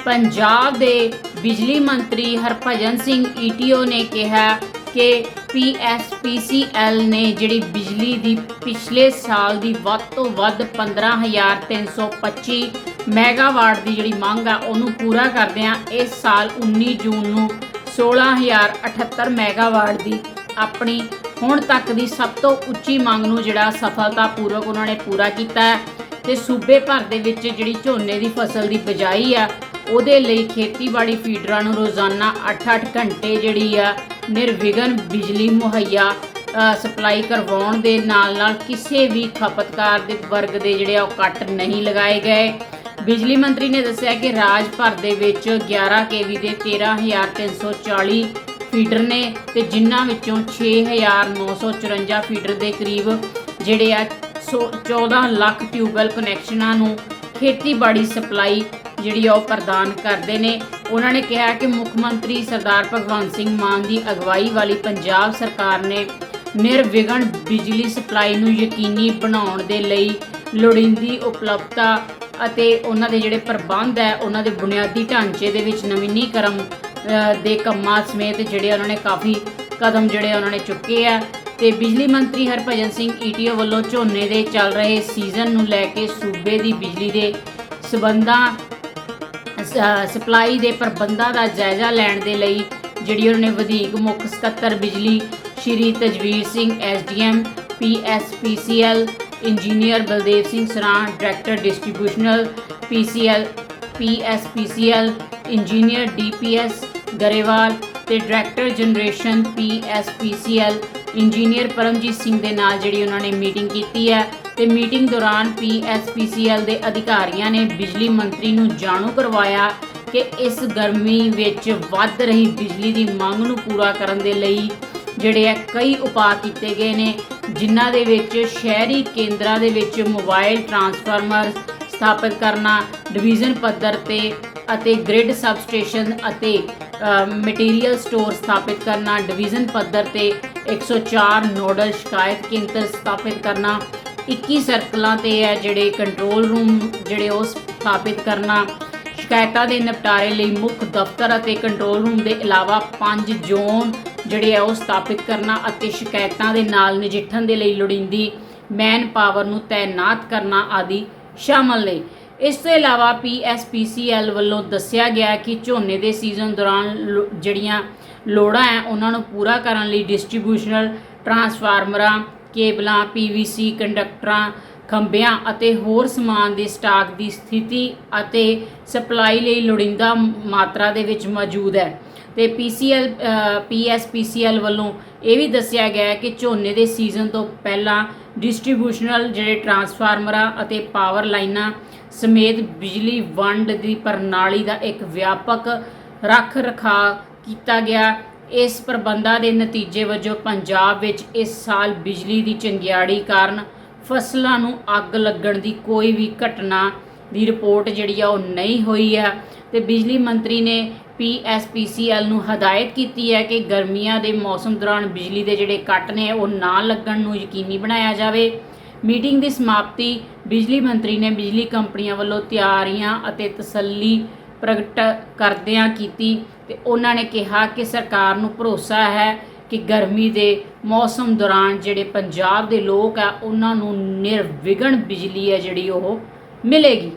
ਪੰਜਾਬ ਦੇ ਬਿਜਲੀ ਮੰਤਰੀ ਹਰਭਜਨ ਸਿੰਘ ਈਟੀਓ ਨੇ ਕਿਹਾ ਕਿ ਪੀਐਸਪੀਸੀਐਲ ਨੇ ਜਿਹੜੀ ਬਿਜਲੀ ਦੀ ਪਿਛਲੇ ਸਾਲ ਦੀ ਵੱਧ ਤੋਂ ਵੱਧ 15325 ਮੈਗਾਵਾਟ ਦੀ ਜਿਹੜੀ ਮੰਗ ਆ, ਉਹਨੂੰ ਪੂਰਾ ਕਰਦਿਆਂ ਇਸ ਸਾਲ 19 ਜੂਨ ਨੂੰ 16078 ਮੈਗਾਵਾਟ ਦੀ ਆਪਣੀ ਹੁਣ ਤੱਕ ਦੀ ਸਭ ਤੋਂ ਉੱਚੀ ਮੰਗ ਨੂੰ ਜਿਹੜਾ ਸਫਲਤਾਪੂਰਵਕ ਉਹਨਾਂ ਨੇ ਪੂਰਾ ਕੀਤਾ ਹੈ ਤੇ ਸੂਬੇ ਭਰ ਦੇ ਵਿੱਚ ਜਿਹੜੀ ਝੋਨੇ ਦੀ ਫਸਲ ਦੀ ਬਿਜਾਈ ਆ ਉਹਦੇ ਲਈ ਖੇਤੀਬਾੜੀ ਫੀਡਰਾਂ ਨੂੰ ਰੋਜ਼ਾਨਾ 8-8 ਘੰਟੇ ਜਿਹੜੀ ਆ, ਨਿਰਵਿਘਨ ਬਿਜਲੀ ਮੁਹੱਈਆ ਸਪਲਾਈ ਕਰਵਾਉਣ ਦੇ ਨਾਲ ਨਾਲ ਕਿਸੇ ਵੀ ਖਪਤਕਾਰ ਦੇ ਵਰਗ ਦੇ ਜਿਹੜੇ ਆ, ਉਹ ਕੱਟ ਨਹੀਂ ਲਗਾਏ ਗਏ। ਬਿਜਲੀ ਮੰਤਰੀ ਨੇ ਦੱਸਿਆ ਕਿ ਰਾਜ ਭਰ ਦੇ ਵਿੱਚ 11 ਕੇਵੀ ਦੇ 13340 ਫੀਡਰ ਨੇ ਤੇ ਜਿਨ੍ਹਾਂ ਵਿੱਚੋਂ 6954 ਫੀਡਰ ਦੇ ਕਰੀਬ ਜਿਹੜੇ ਆ, ਸੌ- 14 ਲੱਖ ਟਿਊਬਵੈਲ ਕਨੈਕਸ਼ਨਾਂ ਨੂੰ ਖੇਤੀਬਾੜੀ ਸਪਲਾਈ ਜਿਹੜੀ ਉਹ ਪ੍ਰਦਾਨ ਕਰਦੇ ਨੇ। ਉਹਨਾਂ ਨੇ ਕਿਹਾ ਕਿ ਮੁੱਖ ਮੰਤਰੀ ਸਰਦਾਰ ਭਗਵੰਤ ਸਿੰਘ ਮਾਨ ਦੀ ਅਗਵਾਈ ਵਾਲੀ ਪੰਜਾਬ ਸਰਕਾਰ ਨੇ ਨਿਰਵਿਘਨ ਬਿਜਲੀ ਸਪਲਾਈ ਨੂੰ ਯਕੀਨੀ ਬਣਾਉਣ ਦੇ ਲਈ ਲੋੜੀਂਦੀ ਉਪਲਬਧਤਾ ਅਤੇ ਉਹਨਾਂ ਦੇ ਜਿਹੜੇ ਪ੍ਰਬੰਧ ਹੈ, ਉਹਨਾਂ ਦੇ ਬੁਨਿਆਦੀ ਢਾਂਚੇ ਦੇ ਵਿੱਚ ਨਵੀਨੀਕਰਨ ਦੇ ਕੰਮਾਂ ਸਮੇਤ ਜਿਹੜੇ ਉਹਨਾਂ ਨੇ ਕਾਫੀ ਕਦਮ ਜਿਹੜੇ ਉਹਨਾਂ ਨੇ ਚੁੱਕੇ ਆ। ਤੇ ਬਿਜਲੀ ਮੰਤਰੀ ਹਰਭਜਨ ਸਿੰਘ ਈਟੀਓ ਵੱਲੋਂ ਝੋਨੇ ਦੇ ਚੱਲ ਰਹੇ ਸੀਜ਼ਨ ਨੂੰ ਲੈ ਕੇ ਸੂਬੇ ਦੀ ਬਿਜਲੀ ਦੇ ਸਬੰਧਾਂ ਸਪਲਾਈ ਦੇ ਪ੍ਰਬੰਧਾਂ ਦਾ ਜਾਇਜ਼ਾ ਲੈਣ ਦੇ ਲਈ ਜਿਹੜੀ ਉਹਨਾਂ ਨੇ ਵਧੀਕ ਮੁੱਖ ਸਕੱਤਰ ਬਿਜਲੀ, Shri Tajvir Singh SDM PSPCL engineer Baldev Singh Sran director distributional PCL PSPCL engineer DPS Grewal ਤੇ director generation PSPCL engineer Paramjit Singh ਦੇ ਨਾਲ ਜਿਹੜੀ ਉਹਨਾਂ ਨੇ ਮੀਟਿੰਗ ਕੀਤੀ ਹੈ। ਤੇ ਮੀਟਿੰਗ ਦੌਰਾਨ ਪੀਐਸਪੀਸੀਐਲ ਦੇ ਅਧਿਕਾਰੀਆਂ ਨੇ ਬਿਜਲੀ ਮੰਤਰੀ ਨੂੰ ਜਾਣੂ ਕਰਵਾਇਆ ਕਿ ਇਸ ਗਰਮੀ ਵਿੱਚ ਵੱਧ ਰਹੀ ਬਿਜਲੀ ਦੀ ਮੰਗ ਨੂੰ ਪੂਰਾ ਕਰਨ ਦੇ ਲਈ ਜਿਹੜੇ ਆ ਕਈ ਉਪਾਅ ਕੀਤੇ ਗਏ ਨੇ, ਜਿਨ੍ਹਾਂ ਦੇ ਵਿੱਚ ਸ਼ਹਿਰੀ ਕੇਂਦਰਾਂ ਦੇ ਵਿੱਚ ਮੋਬਾਈਲ ਟਰਾਂਸਫਾਰਮਰ ਸਥਾਪਿਤ ਕਰਨਾ, ਡਿਵੀਜ਼ਨ ਪੱਧਰ ਤੇ ਅਤੇ ਗ੍ਰਿਡ ਸਬਸਟੇਸ਼ਨ ਅਤੇ ਮਟੀਰੀਅਲ ਸਟੋਰ ਸਥਾਪਿਤ ਕਰਨਾ, ਡਿਵੀਜ਼ਨ ਪੱਧਰ ਤੇ 104 ਨੋਡਲ ਸ਼ਿਕਾਇਤ ਕੇਂਦਰ ਸਥਾਪਿਤ ਕਰਨਾ 21 ਸਰਕਲਾਂ ਤੇ ਹੈ ਜਿਹੜੇ ਕੰਟਰੋਲ ਰੂਮ ਜਿਹੜੇ ਉਹ ਸਥਾਪਿਤ ਕਰਨਾ, ਸ਼ਿਕਾਇਤਾਂ ਦੇ ਨਿਪਟਾਰੇ ਲਈ ਮੁੱਖ ਦਫ਼ਤਰ ਅਤੇ ਕੰਟਰੋਲ ਰੂਮ ਦੇ ਇਲਾਵਾ ਪੰਜ ਜ਼ੋਨ ਜਿਹੜੇ ਆ ਉਹ ਸਥਾਪਿਤ ਕਰਨਾ ਅਤੇ ਸ਼ਿਕਾਇਤਾਂ ਦੇ ਨਾਲ ਨਜਿੱਠਣ ਦੇ ਲਈ ਲੋੜੀਂਦੀ ਮੈਨ ਪਾਵਰ ਨੂੰ ਤਾਇਨਾਤ ਕਰਨਾ ਆਦਿ ਸ਼ਾਮਲ ਨੇ। ਇਸ ਤੋਂ ਇਲਾਵਾ ਪੀਐਸਪੀਸੀਐਲ ਵੱਲੋਂ ਦੱਸਿਆ ਗਿਆ ਕਿ ਝੋਨੇ ਦੇ ਸੀਜ਼ਨ ਦੌਰਾਨ ਲੋ- ਜਿਹੜੀਆਂ ਲੋੜਾਂ ਹੈ, ਉਹਨਾਂ ਨੂੰ ਪੂਰਾ ਕਰਨ ਲਈ ਡਿਸਟ੍ਰੀਬਿਊਸ਼ਨਲ ਟਰਾਂਸਫਾਰਮਰਾਂ ਕੇਬਲਾਂ ਪੀਵੀਸੀ ਕੰਡਕਟਰਾਂ, ਖੰਭਿਆਂ ਅਤੇ ਹੋਰ ਸਮਾਨ ਦੇ ਸਟਾਕ ਦੀ ਸਥਿਤੀ ਅਤੇ ਸਪਲਾਈ ਲਈ ਲੋੜੀਂਦਾ ਮਾਤਰਾ ਦੇ ਵਿੱਚ ਮੌਜੂਦ ਹੈ। ਤੇ ਪੀਸੀਐਲ ਪੀਐਸਪੀਸੀਐਲ ਵੱਲੋਂ ਇਹ ਵੀ ਦੱਸਿਆ ਗਿਆ ਕਿ ਝੋਨੇ ਦੇ ਸੀਜ਼ਨ ਤੋਂ ਪਹਿਲਾਂ ਡਿਸਟ੍ਰੀਬਿਊਸ਼ਨਲ ਜਿਹੜੇ ਟਰਾਂਸਫਾਰਮਰਾਂ ਅਤੇ ਪਾਵਰ ਲਾਈਨਾਂ ਸਮੇਤ ਬਿਜਲੀ ਵੰਡ ਦੀ ਪ੍ਰਣਾਲੀ ਦਾ ਇੱਕ ਵਿਆਪਕ ਰੱਖ ਰਖਾਅ ਕੀਤਾ ਗਿਆ ਇਸ ਪ੍ਰਬੰਧਾਂ ਦੇ ਨਤੀਜੇ ਵਜੋਂ ਪੰਜਾਬ ਵਿੱਚ ਇਸ ਸਾਲ ਬਿਜਲੀ ਦੀ ਚੰਗਿਆੜੀ ਕਾਰਨ ਫਸਲਾਂ ਨੂੰ ਅੱਗ ਲੱਗਣ ਦੀ ਕੋਈ ਵੀ ਘਟਨਾ ਦੀ ਰਿਪੋਰਟ ਜਿਹੜੀ ਆ ਉਹ ਨਹੀਂ ਹੋਈ ਹੈ। ਤੇ ਬਿਜਲੀ ਮੰਤਰੀ ਨੇ ਪੀਐਸਪੀਸੀਐਲ ਨੂੰ ਹਦਾਇਤ ਕੀਤੀ ਹੈ ਕਿ ਗਰਮੀਆਂ ਦੇ ਮੌਸਮ ਦੌਰਾਨ ਬਿਜਲੀ ਦੇ ਜਿਹੜੇ ਕੱਟ ਨੇ ਉਹ ਨਾ ਲੱਗਣ ਨੂੰ ਯਕੀਨੀ ਬਣਾਇਆ ਜਾਵੇ। ਮੀਟਿੰਗ ਦੀ ਸਮਾਪਤੀ ਬਿਜਲੀ ਮੰਤਰੀ ਨੇ ਬਿਜਲੀ ਕੰਪਨੀਆਂ ਵੱਲੋਂ ਤਿਆਰੀਆਂ ਅਤੇ ਤਸੱਲੀ ਪ੍ਰਗਟ ਕਰਦਿਆਂ ਕੀਤੀ ਤੇ ਉਹਨਾਂ ਨੇ ਕਿਹਾ ਕਿ ਸਰਕਾਰ ਨੂੰ ਭਰੋਸਾ ਹੈ ਕਿ ਗਰਮੀ ਦੇ ਮੌਸਮ ਦੌਰਾਨ ਜਿਹੜੇ ਪੰਜਾਬ ਦੇ ਲੋਕ ਆ, ਉਹਨਾਂ ਨੂੰ ਨਿਰਵਿਘਨ ਬਿਜਲੀ ਹੈ ਜਿਹੜੀ ਉਹ ਮਿਲੇਗੀ।